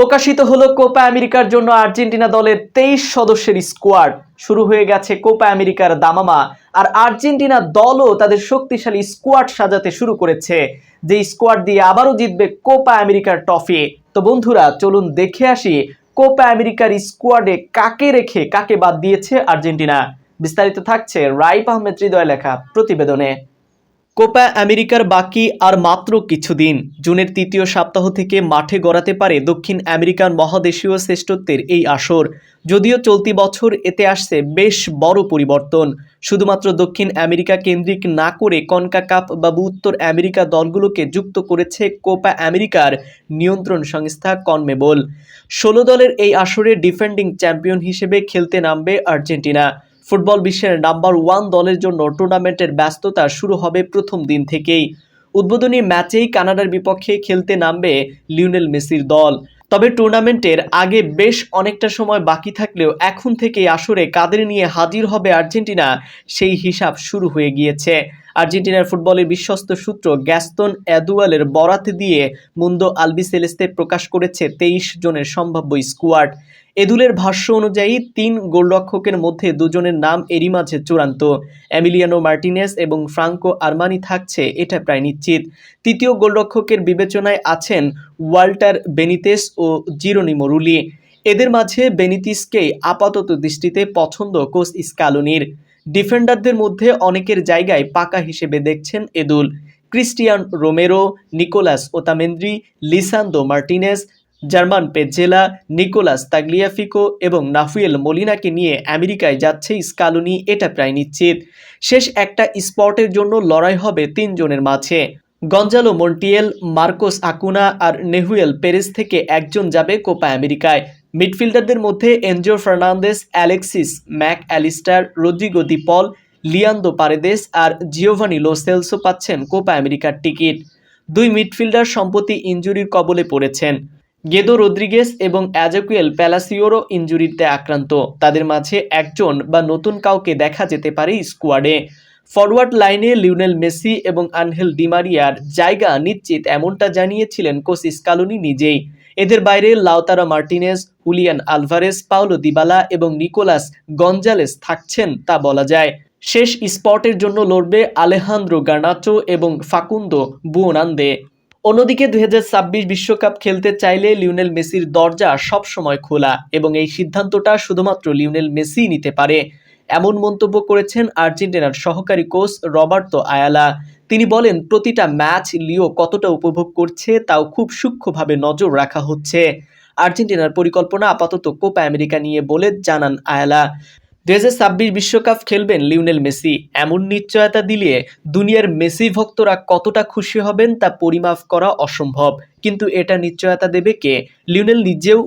প্রকাশিত হলো কোপা আমেরিকার জন্য আর্জেন্টিনা দলের তেইশ সদস্যের স্কোয়াড। শুরু হয়ে গেছে কোপা আমেরিকার দামামা, আর আর্জেন্টিনা দলও তাদের শক্তিশালী স্কোয়াড সাজাতে শুরু করেছে। যে স্কোয়াড দিয়ে আবারও জিতবে কোপা আমেরিকার ট্রফি। তো বন্ধুরা, চলুন দেখে আসি কোপা আমেরিকার স্কোয়াডে কাকে রেখে কাকে বাদ দিয়েছে আর্জেন্টিনা। বিস্তারিত থাকছে রাইপ আহমেদ হৃদয় লেখা প্রতিবেদনে। কোপা আমেরিকার বাকি আর মাত্র কিছুদিন। জুনের তৃতীয় সপ্তাহ থেকে মাঠে গড়াতে পারে দক্ষিণ আমেরিকান মহাদেশীয় শ্রেষ্ঠত্বের এই আসর। যদিও চলতি বছর এতে আসছে বেশ বড় পরিবর্তন। শুধুমাত্র দক্ষিণ আমেরিকা কেন্দ্রিক না করে কনকা কাপ বা উত্তর আমেরিকা দলগুলোকে যুক্ত করেছে কোপা আমেরিকার নিয়ন্ত্রণ সংস্থা কনমেবল। ষোলো দলের এই আসরে ডিফেন্ডিং চ্যাম্পিয়ন হিসেবে খেলতে নামবে আর্জেন্টিনা। ফুটবল বিশ্বের নাম্বার ওয়ান দলের জন্য টুর্নামেন্টের ব্যস্ততা শুরু হবে প্রথম দিন থেকেই। উদ্বোধনী ম্যাচেই কানাডার বিপক্ষে খেলতে নামবে লিওনেল মেসির দল। তবে টুর্নামেন্টের আগে বেশ অনেকটা সময় বাকি থাকলেও এখন থেকেই আসরে কাদের নিয়ে হাজির হবে আর্জেন্টিনা, সেই হিসাব শুরু হয়ে গিয়েছে। আর্জেন্টিনার ফুটবলের বিশ্বস্ত সূত্র গ্যাস্তন অ্যাদুয়ালের বরাত দিয়ে মুন্দো আলবিসেলেস্তে প্রকাশ করেছে তেইশ জনের সম্ভাব্য স্কোয়াড। এদুলের ভাষ্য অনুযায়ী, তিন গোলরক্ষকের মধ্যে দুজনের নাম এরই মাঝে চূড়ান্ত। অ্যামিলিয়ানো মার্টিনেস এবং ফ্রাঙ্কো আরমানি থাকছে, এটা প্রায় নিশ্চিত। তৃতীয় গোলরক্ষকের বিবেচনায় আছেন ওয়াল্টার বেনিতেস ও জিরোনিমো রুলি। এদের মাঝে বেনিতিসকেই আপাতত দৃষ্টিতে পছন্দ কোচ স্কালোনির। ডিফেন্ডারদের মধ্যে অনেকের জায়গায় পাকা হিসেবে দেখছেন এদুল Cristian Romero, Nicolas Otamendi, Lisandro Martinez, German Pezzella, Nicolas Tagliafico এবং নাফুয়েল মলিনাকে নিয়ে আমেরিকায় যাচ্ছে স্কালুনি। এটা প্রায় নিশ্চিত। শেষ একটা স্পটের জন্য লড়াই হবে তিনজনের মাঝে। গঞ্জালো মন্টিয়েল, মার্কোস আকুনা আর নেহুয়েল পেরেস থেকে একজন যাবে কোপা আমেরিকায়। মিডফিল্ডারদের মধ্যে Enzo Fernandez, Alexis Mac Allister Rodrigo De Paul Leandro Paredes আর জিওভানি লোসেলসো পাচ্ছেন কোপা আমেরিকার টিকিট। দুই মিডফিল্ডার সম্প্রতি ইঞ্জুরির কবলে পড়েছেন। গেদো রদ্রিগেস এবং অ্যাজকুয়েল প্যালাসিওরও ইঞ্জুরিতে আক্রান্ত। তাদের মাঝে একজন বা নতুন কাউকে দেখা যেতে পারে স্কোয়াডে। ফরওয়ার্ড লাইনে লিওনেল মেসি এবং আনহেল ডিমারিয়ার জায়গা নিশ্চিত এমনটা জানিয়েছিলেন কোচ স্কালুনি নিজেই। এদের বাইরে Lautaro Martinez Julian Alvarez Paulo Dybala এবং নিকোলাস গঞ্জালেস থাকছেন তা বলা যায়। শেষ স্পটের জন্য লড়বে আলেহান্দ্রো গার্নাচো এবং ফাকুন্দো বুয়োনান্দে। অন্যদিকে দুই বিশ্বকাপ খেলতে চাইলে লিওনেল মেসির দরজা সবসময় খোলা এবং এই সিদ্ধান্তটা শুধুমাত্র লিওনেল মেসি নিতে পারে। এমন মন্তব্য করেছেন আর্জেন্টিনার সহকারী কোচ রবার্তো আয়ালা। তিনি বলেন, প্রতিটা ম্যাচ লিও কতটা উপভোগ করছে তাও খুব সূক্ষ্মভাবে নজর রাখা হচ্ছে। আর্জেন্টিনার পরিকল্পনা আপাতত কোপা আমেরিকা নিয়ে বলে জানান আয়ালা। দু ছাব্বিশ বিশ্বকাপ খেলবেন লিওনেল মেসি। এমন নিশ্চয়তা দিলে দুনিয়ার মেসি ভক্তরা কতটা খুশি হবেন তা পরিমাপ করা অসম্ভব। কিন্তু এটা নিশ্চয়তা দেবে কে? লিওনেল নিজেও